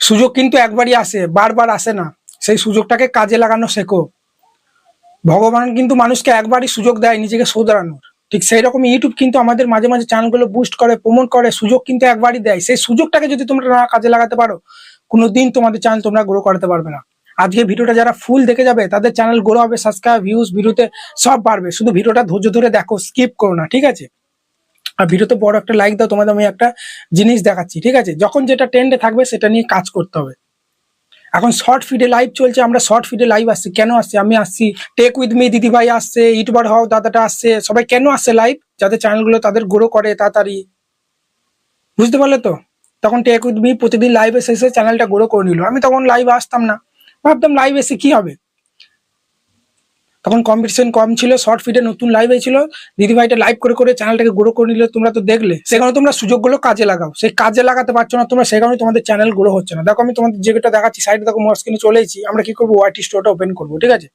সুযোগ কিন্তু একবারই আসে, বারবার আসে না। সেই সুযোগটাকে কাজে লাগানো শেখো। ভগবান কিন্তু মানুষকে একবারই সুযোগ দেয় নিজেকে শোধরানোর। ঠিক সেই রকম ইউটিউব কিন্তু আমাদের মাঝে মাঝে চ্যানেলগুলো বুস্ট করে প্রমোট করে, সুযোগ কিন্তু একবারই দেয়। সেই সুযোগটাকে যদি তোমরা না কাজে লাগাতে পারো, কোনোদিন তোমাদের চ্যানেল তোমরা গ্রো করতে পারবে না। আজকে ভিডিওটা যারা ফুল দেখে যাবে, তাদের চ্যানেল গ্রো হবে সাবস্ক্রাইব ভিউজ ভিডিওতে সব বাড়বে। শুধু ভিডিওটা ধৈর্য ধরে দেখো স্কিপ করো না, ঠিক আছে? আর ভিডিওতে বড় একটা লাইক দাও, তোমাদের আমি একটা জিনিস দেখাচ্ছি, ঠিক আছে? যখন যেটা ট্রেন্ডে থাকবে সেটা নিয়ে কাজ করতে হবে। এখন শর্ট ফিডে লাইভ চলছে, আমরা শর্ট ফিডে লাইভ আসছি। কেন আসছি? আমি আসছি। টেক উইথ মি দিদিভাই আসছে ইউটিউবার হও দাদাটা আসছে। সবাই কেন আসছে লাইভ যাদের চ্যানেলগুলো তাদের গ্রো করে তাড়াতাড়ি। বুঝতে পারলে তো? তখন টেক উইথ মি প্রতিদিন লাইভ এসে এসে চ্যানেলটা গ্রো করে নিল। আমি তখন লাইভ আসতাম না। ভাবতাম লাইভ এসে কি হবে? তখন কম্পিটিশন কম ছিল শর্ট ফিডে নতুন লাইভ হয়েছিল। দিদি ভাইটা লাইভ করে করে চ্যানেলটাকে গ্রো করে নিলে তোমরা তো দেখলে, সেখানে তোমরা সুযোগগুলো কাজে লাগাও। সেই কাজে লাগাতে পারছ না তোমরা সেখানে তোমাদের চ্যানেল গ্রো হচ্ছে না। দেখো আমি তোমাদের যেটা দেখাচ্ছি সাইডে দেখো মোর স্ক্রিনে চলে এসেছি, আমরা কি করব? ওয়াইটি স্টোরটা ওপেন করব, ঠিক আছে?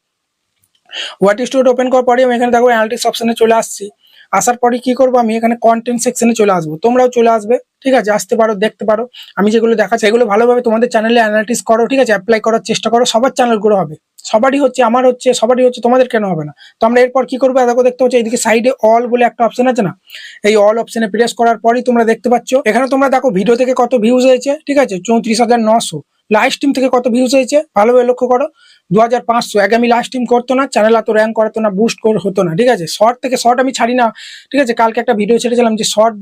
ওয়াইটি স্টোরটা ওপেন করার পরে আমি এখানে দেখো অ্যানালিটিক্স অপশনে চলে আসছি। আসার পরে কি করব আমি? এখানে কন্টেন্ট সেকশনে চলে আসব। তোমরাও চলে আসবে, ঠিক আছে? আসতে পারো, দেখতে পারো। আমি যেগুলো দেখাচ্ছি, এগুলো ভালোভাবে তোমাদের চ্যানেলে অ্যানালিটিস করো, ঠিক আছে? অ্যাপ্লাই করার চেষ্টা করো, সবার চ্যানেল গ্রো হবে। সবারই হচ্ছে, আমার হচ্ছে, সবারই হচ্ছে, তোমাদের কেন হবে না? তো আমরা এরপর কি করব? দেখো, দেখতে পাচ্ছ, এইদিকে সাইডে অল বলে একটা অপশন আছে না? এই অল অপশনে প্রেস করার পরই তোমরা দেখতে পাচ্ছ, এখানে তোমরা দেখো ভিডিও থেকে কত ভিউজ হয়েছে, ঠিক আছে? চৌত্রিশ হাজার নশো। লাইভ স্ট্রিম থেকে কত ভিউজ হয়েছে? ভালোভাবে লক্ষ্য করো। দু হাজার পাঁচশো। আগে আমি লাইভ স্ট্রিম করতো না চ্যানেল এত র্যাঙ্ক করতো না বুস্ট হতো না, ঠিক আছে? শর্ট থেকে শর্ট আমি ছাড়ি না ঠিক আছে? কালকে একটা ভিডিও ছেড়েছিলাম যে শর্ট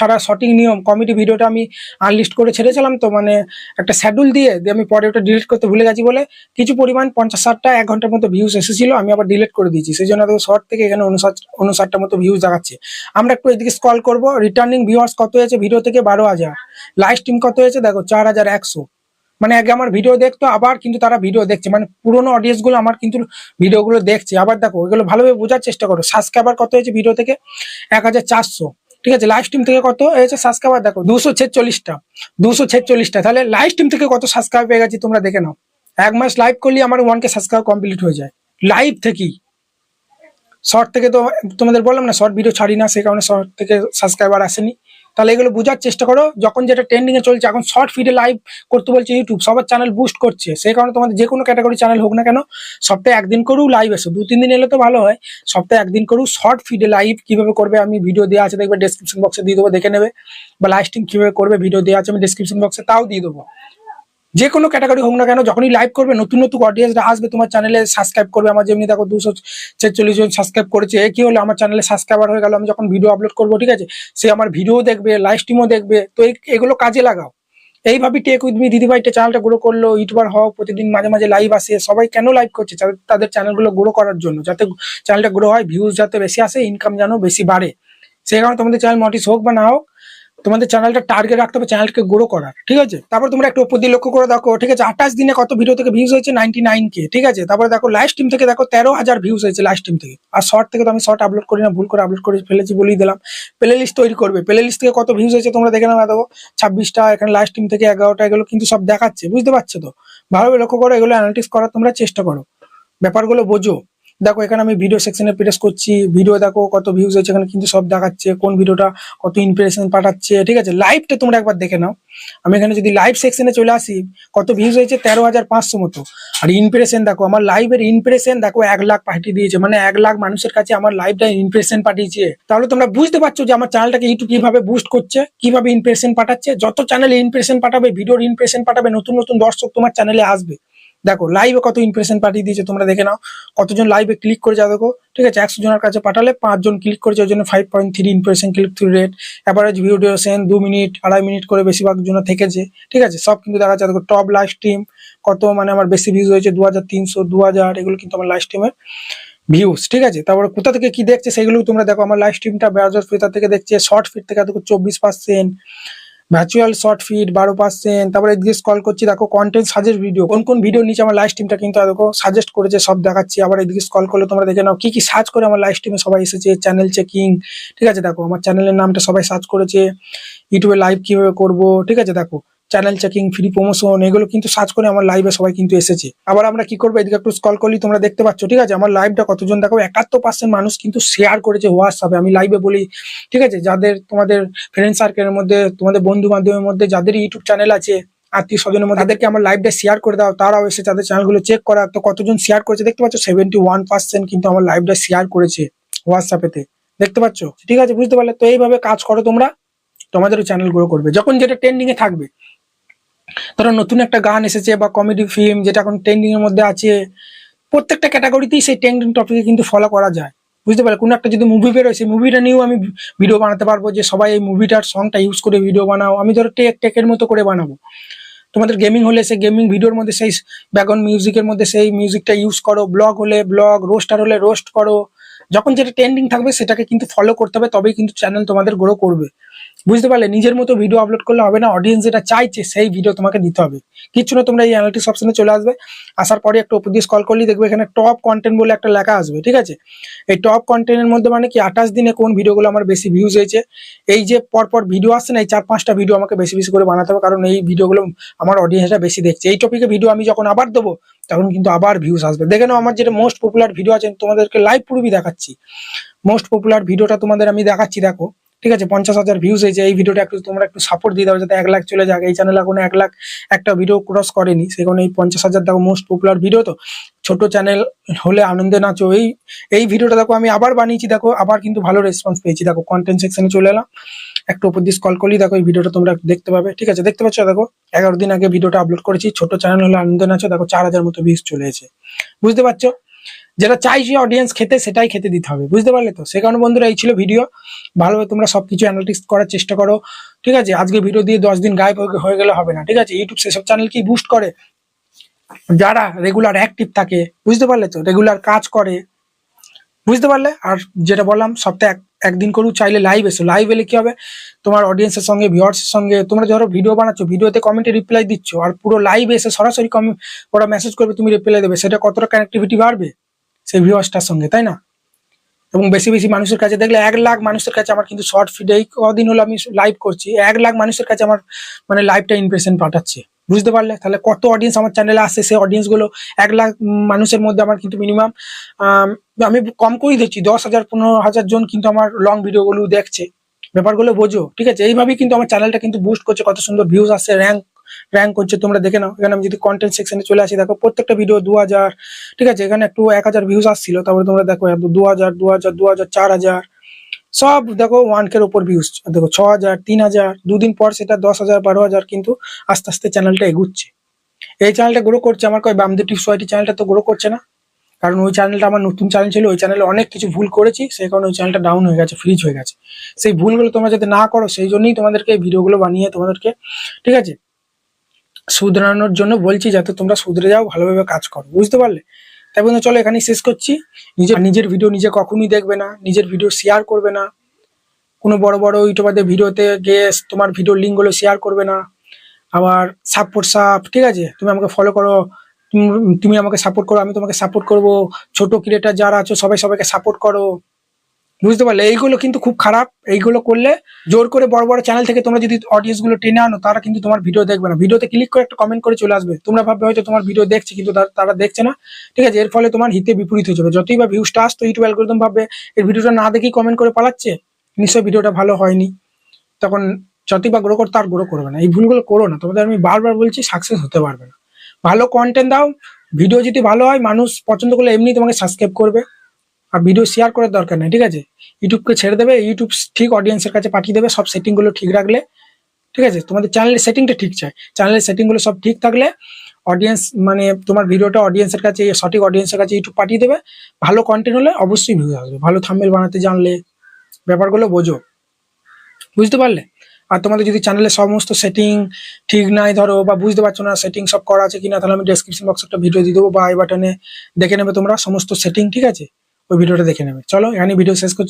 ছাড়া সঠিক নিয়ম কমিটি ভিডিওটা আমি আনলিস্ট করে ছেড়েছিলাম, তো মানে একটা শ্যাডুল দিয়ে দিয়ে আমি পরে ওটা ডিলিট করতে ভুলে গেছি বলে কিছু পরিমাণ পঞ্চাশ ষাটটা, এক ঘণ্টার মতো ভিউজ এসেছিল, আমি আবার ডিলিট করে দিয়েছি। সেই জন্য শর্ট থেকে এখানে উনষাট উনষাটটা মতো ভিউজ দেখাচ্ছে। আমরা একটু এদিকে স্কল করব রিটার্নিং ভিউয়ার্স কত হয়েছে? ভিডিও থেকে বারো হাজার। লাইভ স্ট্রিম কত হয়েছে? দেখো চার হাজার একশো। মানে আগে আমার ভিডিও দেখতো, আবার কিন্তু তারা ভিডিও দেখছে। মানে পুরোনো অডিয়েন্সগুলো আমার কিন্তু ভিডিওগুলো দেখছে। আবার দেখো, এগুলো ভালোভাবে বোঝার চেষ্টা করো। সাবস্ক্রাইবার কত হয়েছে ভিডিও থেকে? এক হাজার চারশো। ঠিক আছে লাইভ স্ট্রিম থেকে কত? হয়েছে সাবস্ক্রাইবার দেখো, দুশো ছেচল্লিশটা দুশো ছেচল্লিশটা। তাহলে লাইভ স্ট্রিম থেকে কত সাবস্ক্রাইব পেয়ে গেছি তোমরা দেখে নাও। এক মাস লাইভ করলে আমার ওয়ান কে সাবস্ক্রাইব কমপ্লিট হয়ে যায়। লাইভ থেকেই শর্ট থেকে তো তোমাদের বললাম না শর্ট ভিডিও ছাড়ি না, সেই কারণে শর্ট থেকে সাবস্ক্রাইবার আসেনি। তাহলে এগুলো বোঝার চেষ্টা করো। যখন যেটা ট্রেন্ডিং এ চলছে, এখন শর্ট ফিডে লাইভ করতে বলছে ইউটিউব সবার চ্যানেল বুস্ট করছে। সেই কারণে তোমাদের যে কোনো ক্যাটাগরি চ্যানেল হোক না কেন, সপ্তাহে একদিন করেও লাইভ এসো। দু তিন দিন এলে তো ভালো হয়। সপ্তাহে একদিন করেও শর্ট ফিডে লাইভ কীভাবে করবে আমি ভিডিও দেওয়া আছে, দেখবে ডেসক্রিপশন বক্সে দিয়ে দেবো, দেখে নেবে। বা লাইভ স্ট্রিম কীভাবে করবে ভিডিও দেওয়া আছে আমি ডেসক্রিপশন বক্সে তাও দিয়ে দেবো। যে কোনো ক্যাটাগরি হোক না কেন, যখনই লাইভ করবে, নতুন নতুন অডিয়েন্সরা আসবে, তোমার চ্যানেলে সাবস্ক্রাইব করবে। আমার যেমনি দেখো দুশো ছেচল্লিশ জন সাবস্ক্রাইব করেছে, এ কি হলো? আমার চ্যানেলে সাবস্ক্রাইবার হয়ে গেল, আমি যখন ভিডিও আপলোড করব, ঠিক আছে? সে আমার ভিডিও দেখবে লাইভ স্ট্রিমও দেখবে, তো এগুলো কাজে লাগাও। এইভাবে টেক উইথ মি দিদিভাইটা চ্যানেলটা গ্রো করল ইউটিউবার হও, প্রতিদিন মাঝে মাঝে লাইভ আসে, সবাই কেন লাইভ করছে? তাদের চ্যানেলগুলো গ্রো করার জন্য, যাতে চ্যানেলটা গ্রো হয় ভিউজ যাতে বেশি আসে ইনকাম যেন বেশি বাড়ে। সেই কারণে তোমাদের চ্যানেল মটিস হোক বা না হোক তোমাদের চ্যানেলটা টার্গেট রাখতে হবে চ্যানেলকে গ্রো করার, ঠিক আছে? তারপর তোমরা একটু উপর দিয়ে লক্ষ্য করে দেখো, ঠিক আছে? আঠাশ দিনে কত ভিডিও থেকে ভিউজ হয়েছে? নাইনটি নাইন কে ঠিক আছে? তারপরে দেখো লাইভ স্ট্রিম থেকে দেখো, তেরো হাজার ভিউজ হয়েছে লাইভ স্ট্রিম থেকে। আর শর্ট থেকে তো আমি শর্ট আপলোড করি না, ভুল করে আপলোড করে ফেলেছি বলেই দিলাম। প্লে লিস্ট তৈরি করবে। প্লে লিস্ট থেকে কত ভিউজ হয়েছে তোমরা দেখে নেবে দেখো, ছাব্বিশটা, এখানে লাইভ স্ট্রিম থেকে এগারোটা, এগুলো কিন্তু সব দেখাচ্ছে, বুঝতে পারছ তো? ভালোভাবে লক্ষ্য করো, এগুলো অ্যানালিটিক্স করার তোমরা চেষ্টা করো। ব্যাপারগুলো বোঝো। দেখো, এখানে আমি ভিডিও সেকশনে প্রেস করছি। ভিডিও দেখো, কত ভিউজ হয়েছে এখানে, কিন্তু সব দেখাচ্ছে, কোন ভিডিওটা কত ইমপ্রেশন পাঠাচ্ছে, ঠিক আছে? লাইভটা তোমরা একবার দেখে নাও। আমি এখানে যদি লাইভ সেকশনে চলে আসি, কত ভিউজ হয়েছে? তেরো হাজার পাঁচশো মতো। আর ইমপ্রেশন দেখো, আমার লাইভের ইমপ্রেশন দেখো, এক লাখ পাঠিয়ে দিয়েছে। মানে এক লাখ মানুষের কাছে আমার লাইভটা ইমপ্রেশন পাঠিয়েছে। তাহলে তোমরা বুঝতে পারছ যে আমার চ্যানেলটাকে ইউটিউব কীভাবে বুস্ট করছে, কীভাবে ইমপ্রেশন পাঠাচ্ছে। যত চ্যানেলে ইমপ্রেশন পাঠাবে ভিডিওর ইমপ্রেশন পাঠাবে, নতুন নতুন দর্শক তোমার চ্যানেলে আসবে। দেখো লাইভে কত ইমপ্রেশন পাঠিয়ে দিয়েছে তোমরা দেখে নাও। কতজন লাইভে ক্লিক করে যাও দেখো, ঠিক আছে? একশো জনের কাছে পাঠালে পাঁচজন ক্লিক করেছে, ওই জন্য five point three impression click through rate average view duration দু মিনিট আড়াই মিনিট করে বেশিরভাগ জন্য থেকেছে, ঠিক আছে? সব কিন্তু দেখা যাচ্ছে, দেখো টপ লাইভ স্ট্রিম কত মানে আমার বেশি ভিউজ হয়েছে দু হাজার তিনশো দু হাজার এগুলো কিন্তু আমার লাইভ স্ট্রিমের ভিউজ ঠিক আছে? তারপরে কোথা থেকে কি দেখছে সেগুলো তোমরা দেখো, আমার লাইভ স্ট্রিমটা ব্রাউজার ফিল্টার থেকে দেখছে শর্ট ফিট থেকে, দেখো, চব্বিশ পার্সেন্ট ভার্চুয়াল শর্ট ফিট বারো পার্সেন্ট তারপরে এদিকে কল করছি, দেখো কন্টেন্ট সাজেস্ট ভিডিও কোন কোন ভিডিও নিচে আমার লাইভ স্ট্রিমটা কিন্তু দেখো সাজেস্ট করেছে, সব দেখাচ্ছি, আবার এদিকে কল করলে তোমরা দেখে নাও, কি কি সার্চ করে আমার লাইভ স্ট্রিমে সবাই এসেছে চ্যানেল চেকিং ঠিক আছে, দেখো আমার চ্যানেলের নামটা সবাই সার্চ করেছে ইউটিউবে লাইভ কীভাবে করব, ঠিক আছে, দেখো। চ্যানেল চেকিং ফ্রি প্রমোশন এগুলো কিন্তু সার্চ করে আমার লাইভে সবাই কিন্তু এসেছে। আবার আমরা কি করব? এদিকে একটু স্কল করলেই তোমরা দেখতে পাচ্ছ, ঠিক আছে? আমার লাইভটা কতজন দেখো? একাত্তর পার্সেন্ট মানুষ কিন্তু শেয়ার করেছে হোয়াটসঅ্যাপে আমি লাইভে বলি, ঠিক আছে? যাদের, তোমাদের ফ্রেন্ড সার্কেলের মধ্যে, তোমাদের বন্ধু বান্ধবের মধ্যে যাদের ইউটিউব চ্যানেল আছে আত্মীয় স্বজনের মধ্যে, তাদেরকে আমার লাইভটা শেয়ার করে দাও। তারাও এসে তাদের চ্যানেলগুলো চেক করা। তো কতজন শেয়ার করেছে? দেখতে পাচ্ছ সেভেন্টি ওয়ান পার্সেন্ট কিন্তু আমার লাইভটা শেয়ার করেছে হোয়াটসঅ্যাপেতে দেখতে পাচ্ছ? ঠিক আছে? বুঝতে পারলে? তো এইভাবে কাজ করো তোমরা। তোমাদেরও চ্যানেল গ্রো করবে। যখন যেটা ট্রেন্ডিং এ থাকবে। ধরো নতুন একটা গান এসেছে বা কমেডি ফিল্ম যেটা এখন ট্রেন্ডিং এর মধ্যে আছে, প্রত্যেকটা ক্যাটাগরিতেই সেই ট্রেন্ডিং টপিকে কিন্তু ফলো করা যায়। বুঝতে পারলে? কোনো একটা যদি মুভি বেরোয়, সেই মুভিটা নিয়েও আমি ভিডিও বানাতে পারব যে সবাই এই মুভিটার সংটা ইউজ করে ভিডিও বানাও। আমি ধরো টেক টেকের মতো করে বানাবো। তোমাদের গেমিং হলে সেই গেমিং ভিডিওর মধ্যে সেই ব্যাকগ্রাউন্ড মিউজিকের মধ্যে সেই মিউজিকটা ইউজ করো। ব্লগ হলে ব্লগ রোস্টার হলে রোস্ট করো। যখন যেটা ট্রেন্ডিং থাকবে, সেটাকে কিন্তু ফলো করতে হবে, তবেই কিন্তু চ্যানেল তোমাদের গ্রো করবে। বুঝতে পারলে নিজের মতো ভিডিও আপলোড করলে হবে না অডিয়েন্স যেটা চাইছে সেই ভিডিও তোমাকে দিতে হবে। কিচ্ছু না, তোমরা এই অ্যানালিটিক্স অপশনে চলে আসবে। আসার পরে একটা উপর দিয়ে স্কল করলেই দেখবে এখানে টপ কন্টেন্ট বলে একটা লেখা আসবে, ঠিক আছে? এই টপ কন্টেন্টের মধ্যে মানে কি, আঠাশ দিনে কোন ভিডিওগুলো আমার বেশি ভিউজ হয়েছে? এই যে পরপর ভিডিও আসছে না, এই চার পাঁচটা ভিডিও আমাকে বেশি বেশি করে বানাতে হবে, কারণ এই ভিডিওগুলো আমার অডিয়েন্সটা বেশি দেখছে। এই টপিকে ভিডিও আমি যখন আবার দেবো, তখন কিন্তু আবার ভিউজ আসবে। দেখে নাও, আমার যেটা মোস্ট পপুলার ভিডিও আছে, তোমাদেরকে লাইভ পুরোই দেখাচ্ছি। মোস্ট পপুলার ভিডিওটা তোমাদের আমি দেখাচ্ছি, দেখো। ঠিক আছে, পঞ্চাশ হাজার ভিউজ হয়েছে এই ভিডিওটা একটু তোমরা একটু সাপোর্ট দিয়ে দাও, যাতে এক লাখ চলে যাক। এই চ্যানেল এখন এক লাখ একটা ভিডিও ক্রস করেনি। সেখানে এই পঞ্চাশ হাজার দেখো মোস্ট পপুলার ভিডিও তো। ছোট চ্যানেল হলে আনন্দে নাচো। এই এই ভিডিওটা দেখো আমি আবার বানিয়েছি, দেখো আবার কিন্তু ভালো রেসপন্স পেয়েছি। দেখো কন্টেন্ট সেকশনে চলে এলাম। একটু উপর দিয়ে স্কল করলেই দেখো এই ভিডিওটা তোমরা দেখতে পাবে। ঠিক আছে, দেখতে পাচ্ছ দেখো, এগারো দিন আগে ভিডিওটা আপলোড করেছি। ছোট চ্যানেল হলে আনন্দ নাচো। দেখো চার হাজার মতো ভিউজ চলে এসেছে বুঝতে পারছ? যেটা চাইছি অডিয়েন্স খেতে, সেটাই খেতে দিতে হবে, বুঝতে পারলে তো? সে কারণে বন্ধুরা এই ছিল ভিডিও। ভালোভাবে তোমরা সবকিছু অ্যানালিটিক্স করার চেষ্টা করো, ঠিক আছে? আজকে ভিডিও দিয়ে দশ দিন গায়েব হয়ে- গেলে হবে না, ঠিক আছে? ইউটিউব সেসব চ্যানেল কি বুস্ট করে? যারা রেগুলার অ্যাক্টিভ থাকে, বুঝতে পারলে তো? রেগুলার কাজ করে, বুঝতে পারলে? আর যেটা বললাম, সপ্তাহে এক- একদিন করু চাইলে লাইভ এসো। লাইভ এলে কি হবে? তোমার অডিয়েন্সের সঙ্গে ভিউয়ার্সের সঙ্গে, তোমরা ধরো ভিডিও বানাচ্ছো ভিডিওতে কমেন্টে রিপ্লাই দিচ্ছ, আর পুরো লাইভ এসে সরাসরি কমে ওরা মেসেজ করবে, তুমি রিপ্লাই দেবে, সেটা কতটা কানেক্টিভিটি বাড়বে? সেই ভিউয়ার্সটার সঙ্গে, তাই না? এবং বেশি বেশি মানুষের কাছে দেখলে এক লাখ মানুষের কাছে আমার কিন্তু শর্ট ফিডে এই কদিন হলো আমি লাইভ করছি, এক লাখ মানুষের কাছে আমার মানে লাইভটা ইমপ্রেশন পাঠাচ্ছে। বুঝতে পারলে? তাহলে কত অডিয়েন্স আমার চ্যানেলে আসছে, সেই অডিয়েন্সগুলো এক লাখ মানুষের মধ্যে আমার কিন্তু মিনিমাম আমি কম করেই দিচ্ছি, দশ হাজার, পনেরো হাজার জন কিন্তু আমার লং ভিডিওগুলো দেখছে। ব্যাপারগুলো বোঝো, ঠিক আছে? এইভাবেই কিন্তু আমার চ্যানেলটা কিন্তু বুস্ট করছে, কত সুন্দর ভিউজ আসছে র্যাঙ্ক র্যাঙ্ক করছে তোমরা দেখে নাও। এখানে আমি যদি কন্টেন্ট সেকশনে চলে আসি, দেখো প্রত্যেকটা ভিডিও দু হাজার ঠিক আছে? এখানে একটু এক হাজার ভিউজ আসছিল, তারপরে তোমরা দেখো দু হাজার দু হাজার চার হাজার, সব দেখো ওয়ান কের ওপর ভিউজ দেখো ছ হাজার তিন হাজার দুদিন পর সেটা দশ হাজার বারো হাজার কিন্তু আস্তে আস্তে চ্যানেলটা এগুচ্ছে। এই চ্যানেলটা গ্রো করছে আমার কয় বামদের টিপস ওয়াইটি চ্যানেলটা তো গ্রো করছে না। কারণ ওই চ্যানেলটা আমার নতুন চ্যানেল ছিল, ওই চ্যানেলে অনেক কিছু ভুল করেছি, সেই কারণে ওই চ্যানেলটা ডাউন হয়ে গেছে ফ্রিজ হয়ে গেছে। সেই ভুলগুলো তোমরা যাতে না করো, সেই জন্যই তোমাদেরকে এই ভিডিওগুলো বানিয়ে তোমাদেরকে, ঠিক আছে? শুধরানোর জন্য বলছি যাতে তোমরা শুধরে যাও, ভালোভাবে কাজ করো। বুঝতে পারলে? তাই বন্ধু, চলো এখানেই শেষ করছি। নিজের নিজের ভিডিও নিজে কখনোই দেখবে না, নিজের ভিডিও শেয়ার করবে না। কোনো বড় বড় ইউটিউবারদের ভিডিওতে গিয়ে তোমার ভিডিওর লিঙ্কগুলো শেয়ার করবে না। আবার সাপোর্ট সাপ ঠিক আছে? তুমি আমাকে ফলো করো, তুমি আমাকে সাপোর্ট করো, আমি তোমাকে সাপোর্ট করব। ছোট ক্রিয়েটার যারা আছো, সবাই সবাইকে সাপোর্ট করো। বুঝতে পারলে? এইগুলো কিন্তু খুব খারাপ। এইগুলো করলে জোর করে বড় বড় চ্যানেল থেকে তোমরা যদি অডিয়েন্সগুলো টেনে আনো, তারা কিন্তু তোমার ভিডিও দেখবে না। ভিডিওতে ক্লিক করে একটা কমেন্ট করে চলে আসবে। তোমরা ভাববে হয়তো তোমার ভিডিও দেখছে, কিন্তু তারা- দেখছে না। ঠিক আছে? এর ফলে তোমার হিতে বিপরীত হয়ে যাবে। যতই বা ভিউজটা আসতো ইউটিউব অ্যালগোরিদম ভাববে, এই ভিডিওটা না দেখেই কমেন্ট করে পালাচ্ছে? নিশ্চয়ই ভিডিওটা ভালো হয়নি। তখন যতই বা গ্রো করতে আর গ্রো করবে না। এই ভুলগুলো করো না। তোমাদের আমি বারবার বলছি সাকসেস হতে পারবে না। ভালো কন্টেন্ট দাও। ভিডিও যদি ভালো হয়, মানুষ পছন্দ করলে এমনি তোমাকে সাবস্ক্রাইব করবে। আর ভিডিও শেয়ার করার দরকার নেই, ঠিক আছে? ইউটিউবকে ছেড়ে দেবে ইউটিউব ঠিক অডিয়েন্সের কাছে পাঠিয়ে দেবে, সব সেটিংগুলো ঠিক রাখলে, ঠিক আছে? তোমাদের চ্যানেলের সেটিংটা ঠিক চাই। চ্যানেলের সেটিংগুলো সব ঠিক থাকলে অডিয়েন্স মানে তোমার ভিডিওটা অডিয়েন্সের কাছে, সঠিক অডিয়েন্সের কাছে ইউটিউব পাঠিয়ে দেবে। ভালো কন্টেন্ট হলে অবশ্যই ভিউ আসবে। ভালো থাম্বেল বানাতে জানলে ব্যাপারগুলো বোঝো। বুঝতে পারলে? আর তোমাদের যদি চ্যানেলের সমস্ত সেটিং ঠিক নাই ধরো বা বুঝতে পারছ না সেটিং সব করা আছে কিনা, তাহলে আমি ডেসক্রিপশন বক্সে একটা ভিডিও দিয়ে দেবো বা আই বাটনে দেখে নেবে তোমরা সমস্ত সেটিং ঠিক আছে? ওই ভিডিওটা দেখে নেবে। চলো এখানে ভিডিও শেষ করছি।